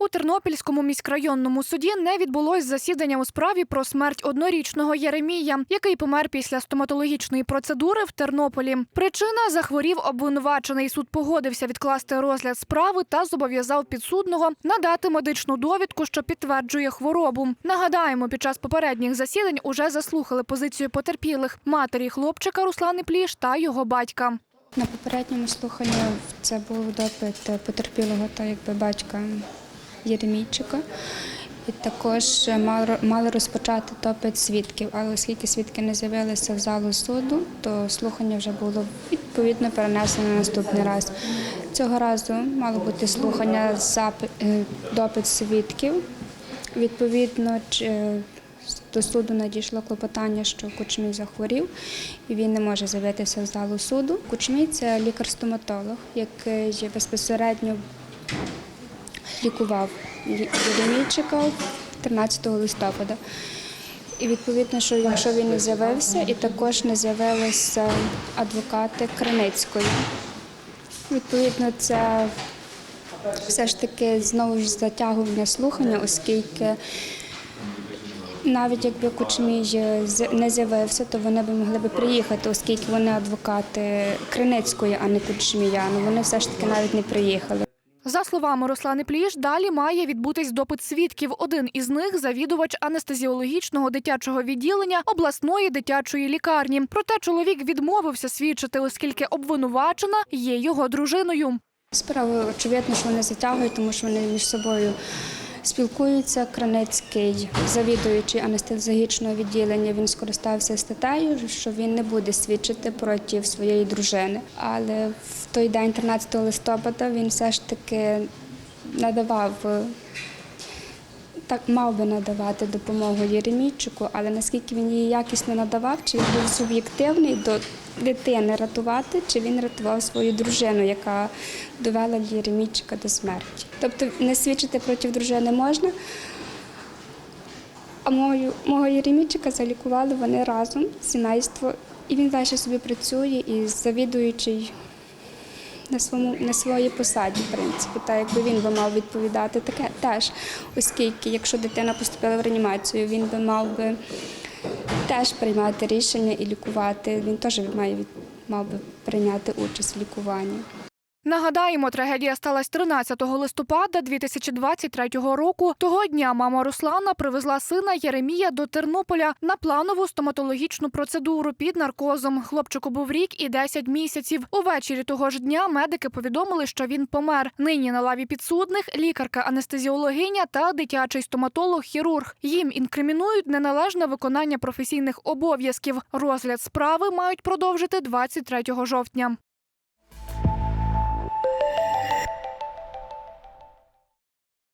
У Тернопільському міськрайонному суді не відбулось засідання у справі про смерть однорічного Єремія, який помер після стоматологічної процедури в Тернополі. Причина захворів обвинувачений. Суд погодився відкласти розгляд справи та зобов'язав підсудного надати медичну довідку, що підтверджує хворобу. Нагадаємо, під час попередніх засідань уже заслухали позицію потерпілих матері хлопчика Руслани Пліш та його батька. На попередньому слуханні це був допит потерпілого та якби батька Єремійчика. І також мали- мали розпочати допит свідків, але оскільки свідки не з'явилися в залу суду, то слухання вже було відповідно перенесено на наступний раз. Цього разу мало бути слухання е, допит свідків. Відповідно, до суду надійшло клопотання, що Кучмій захворів і він не може з'явитися в залу суду. Кучмій це лікар-стоматолог, який безпосередньо лікував Є- Єремійчика 13 листопада. І відповідно, що якщо він не з'явився, і також не з'явилися адвокати Криницької. Відповідно, це все ж таки знову ж затягування слухання, оскільки навіть якби Кучмій не з'явився, то вони б могли б приїхати, оскільки вони адвокати Криницької, а не Кучмія. Ну вони все ж таки навіть не приїхали. За словами Руслани Пліш, далі має відбутись допит свідків. Один із них завідувач анестезіологічного дитячого відділення обласної дитячої лікарні. Проте чоловік відмовився свідчити, оскільки обвинувачена є його дружиною. Справа очевидно, що вони затягують, тому що вони між собою спілкуються. Кранецький, завідуючий анестезіологічного відділення, він скористався статтею, що він не буде свідчити проти своєї дружини. Але в той день, 13 листопада, він все ж таки надавав. Так мав би надавати допомогу Єремійчику, але наскільки він її якісно надавав, чи він був суб'єктивний до дитини рятувати, чи він рятував свою дружину, яка довела Єремійчика до смерті. Тобто не свідчити проти дружини можна, а мою, мого Єремійчика залікували вони разом, сімейство, і він далі собі працює і завідуючий на своєму на своїй посаді, в принципі, та якби він би мав відповідати таке теж, оскільки якщо дитина поступила в реанімацію, він би мав би теж приймати рішення і лікувати. Він теж має мав би прийняти участь в лікуванні. Нагадаємо, трагедія сталася 13 листопада 2023 року. Того дня мама Руслана привезла сина Єремія до Тернополя на планову стоматологічну процедуру під наркозом. Хлопчику був рік і 10 місяців. Увечері того ж дня медики повідомили, що він помер. Нині на лаві підсудних лікарка-анестезіологиня та дитячий стоматолог-хірург. Їм інкримінують неналежне виконання професійних обов'язків. Розгляд справи мають продовжити 23 жовтня.